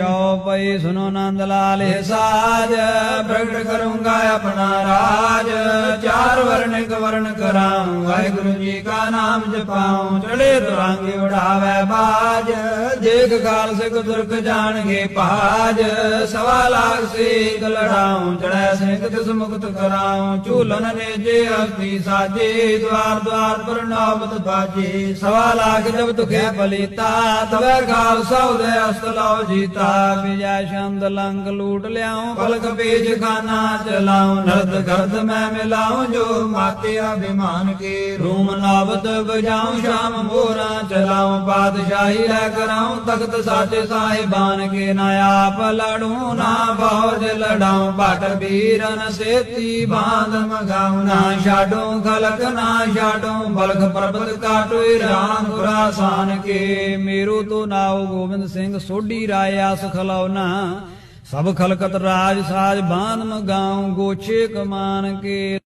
ਚੌਪਈ ਸੁਨੋ ਨੰਦ ਲਾਲ ਸਾਜ, ਪ੍ਰਗਟ ਕਰੂੰਗਾ ਆਪਣਾ ਰਾਜ। ਚਾਰ ਵਰਨ ਇੱਕ ਵਰਨ ਕਰਾਂ ਵਾਹਿਗੁਰੂ ਜੀ ਕਾ ਨਾਮ ਜਪਾਉ ਚੜੇ ਤੁਰਾਂਗੇ ਉਡਾਵੇ ਬਾਜ। ਦੇਖ ਕਾਲ ਸਿਕ ਦੁਰਗ ਜਾਣਗੇ ਭਾਜ ਸਵਾ ਲਾਖ ਸੇਕ ਲੜਾਉ ਚੜੈ ਸਿੰਘ ਤਿਸ ਮੁਕਤ ਕਰਾਉ, ਝੂਲਨ ਨੇ ਜੇ ਅਸਤੀ ਸਾਜੇ, ਦਵਾਰ ਦਵਾਰ ਪਰ ਨਾਮਤ ਬਾਜੇ, ਸਵਾ ਲਾਖ ਜਬ ਤੁਖੇ ਬਲੀਤਾ ਤਵੇ ਖਾਲਸਾ ਉਦੇ ਅਸਤ ਲਾਓ ਜੀਤਾ ਵਿਜੈ ਛੰਦ ਲੰਗ ਲੂਟ ਲਿਆਉ ਫਲਕ ਪੇਜ ਖਾਨਾ ਚਲਾਉ, ਨਰਦ ਗਰਦ ਮੈਂ ਮਿਲਾਉ, ਜੋ ਮਾਤੇ ਅਭਿਮਾਨ ਕੇ ਰੂਮ ਨਾਵਤ ਬਜਾਉ ਸ਼ਾਮ ਮੋਰਾ ਚਲਾਉ, ਬਾਦਸ਼ਾਹੀ ਲੈ ਕਰਾਉ ਤਖਤ ਸਾਚੇ ਸਾਹਿਬਾਨ ਕੇ ਨਾ ਆਪ ਲੜੂ ਨਾ ਫੌਜ ਲੜਾਉ ਭਟ ਵੀਰਨ ਸੇਤੀ ਬਾਂਧ ਮਗਾਉ, ਨਾ ਛਾਡੂ ਖਲਕ, ਨਾ ਛਾਡੂ ਬਲਖ ਪਰਬਤ ਕਾਟੂ ਰਾਨ ਖੁਰਾਸਾਨ ਕੇ। ਮੇਰੂ ਤੋ ਨਾਉ ਗੋਬਿੰਦ ਸਿੰਘ ਸੋਢੀ ਰਾਇਆ ਸਖਲਉਨਾ ਸਭ ਖਲਕਤ ਰਾਜ ਸਾਜ ਬਾਂਧ ਮਗਾਉ, ਗੋਛੇ ਕਮਾਨ ਕੇ